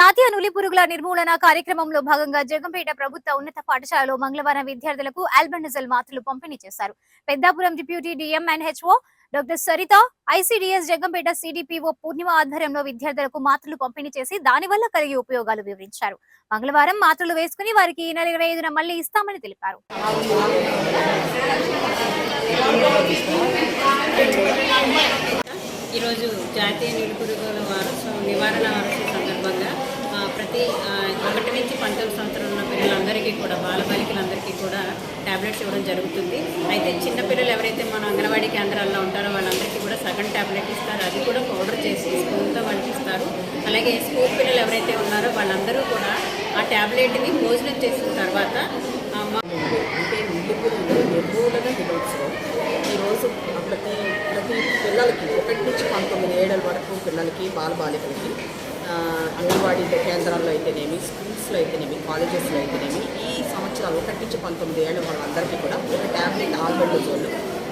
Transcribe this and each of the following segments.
నులి పురుగుల నిర్మూలన కార్యక్రమంలో భాగంగా జగంపేట ప్రభుత్వ ఉన్నత పాఠశాలలో మంగళవారం విద్యార్థులకు ఆల్బెండజల్ మాత్రలు పంపిణీ చేశారు. Peddapuram deputy DM and HO doctor Saritha ICDS Jaggampeta CDPO Purnima ఆధ్వర్యంలో విద్యార్థులకు మాత్రలు పంపిణీ చేసి దానివల్ల కలిగే ఉపయోగాలు వివరించారు. మంగళవారం మాత్రలు వేసుకుని వారికి ఈ నెల ఇరవై ఐదున మళ్ళీ ఇస్తామని తెలిపారు. ఈరోజు జాతీయ నిరుపురుగుల వారోత్సవం నివారణ వారోత్సవం సందర్భంగా ఆ, ప్రతి ఆ, ఒకటి సంవత్సరాలు ఉన్న పిల్లలందరికీ కూడా బాలబాలికలందరికీ కూడా ట్యాబ్లెట్స్ ఇవ్వడం జరుగుతుంది. అయితే చిన్న పిల్లలు ఎవరైతే మన అంగన్వాడీ కేంద్రాల్లో ఉంటారో వాళ్ళందరికీ కూడా సగం ట్యాబ్లెట్ ఇస్తారు. అది కూడా పౌడర్ చేసి స్పూన్తో వాళ్ళకి ఇస్తారు అలాగే స్కూల్ పిల్లలు ఎవరైతే ఉన్నారో వాళ్ళందరూ కూడా ఆ ట్యాబ్లెట్ని భోజనం చేసిన తర్వాత మా- ఈరోజు ప్రతి ప్రతి పిల్లలకి ఒకటి నుంచి పంతొమ్మిది ఏళ్ళ వరకు పిల్లలకి బాలబాలికలకి అంగన్వాడీ కేంద్రాల్లో అయితేనేమి స్కూల్స్లో అయితేనేమి కాలేజెస్లో అయితేనేమి ఈ సంవత్సరాలు ఒకటి నుంచి పంతొమ్మిది ఏళ్ళ వాళ్ళందరికీ కూడా ఒక tablet albendazole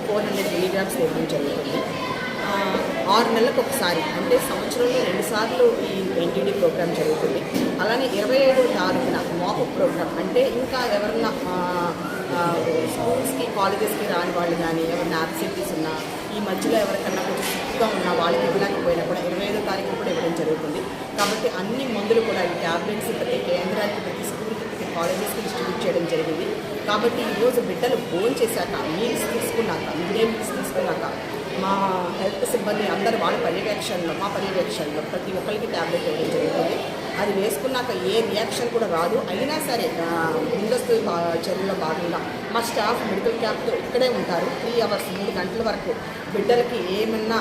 four hundred milligrams ఇవ్వడం జరుగుతుంది. ఆరు నెలలకు ఒకసారి అంటే సంవత్సరంలో రెండుసార్లు ఈ ఎన్టీడీ ప్రోగ్రామ్ జరుగుతుంది. అలానే ఇరవై ఏడు తారీఖున మాప్ ప్రోగ్రామ్ అంటే ఇంకా ఎవరన్నా స్కూల్స్కి కాలేజెస్కి రాని వాళ్ళు కానీ ఎవరైనా యాబ్సెంటీస్ ఉన్నా ఈ మధ్యలో ఎవరికన్నా కొంచెం సిక్గా ఉన్నా వాళ్ళకి ఇవ్వలేకపోయినా కూడా ఇరవై ఐదో తారీఖు కూడా ఇవ్వడం జరుగుతుంది. కాబట్టి అన్ని మందులు కూడా ఈ ట్యాబ్లెట్స్ ప్రతి కేంద్రానికి ప్రతి స్కూల్కి ప్రతి కాలేజెస్కి డిస్ట్రిబ్యూట్ చేయడం జరిగింది. కాబట్టి ఈరోజు బిడ్డలు భోజనం చేశాక మీల్స్ తీసుకున్నాక మిడ్ మీల్స్ తీసుకున్నాక మా హెల్త్ సిబ్బంది అందరూ వాళ్ళ పర్యవేక్షణలో మా పర్యవేక్షణలో ప్రతి ఒక్కరికి ట్యాబ్లెట్ వేయడం జరుగుతుంది. అది వేసుకున్నాక ఏ రియాక్షన్ కూడా రాదు. అయినా సరే ముందస్తు చర్యలో భాగంగా మా స్టాఫ్ మెడికల్ క్యాంప్తో ఇక్కడే ఉంటారు. త్రీ అవర్స్ మూడు గంటల వరకు బిడ్డలకి ఏమన్నా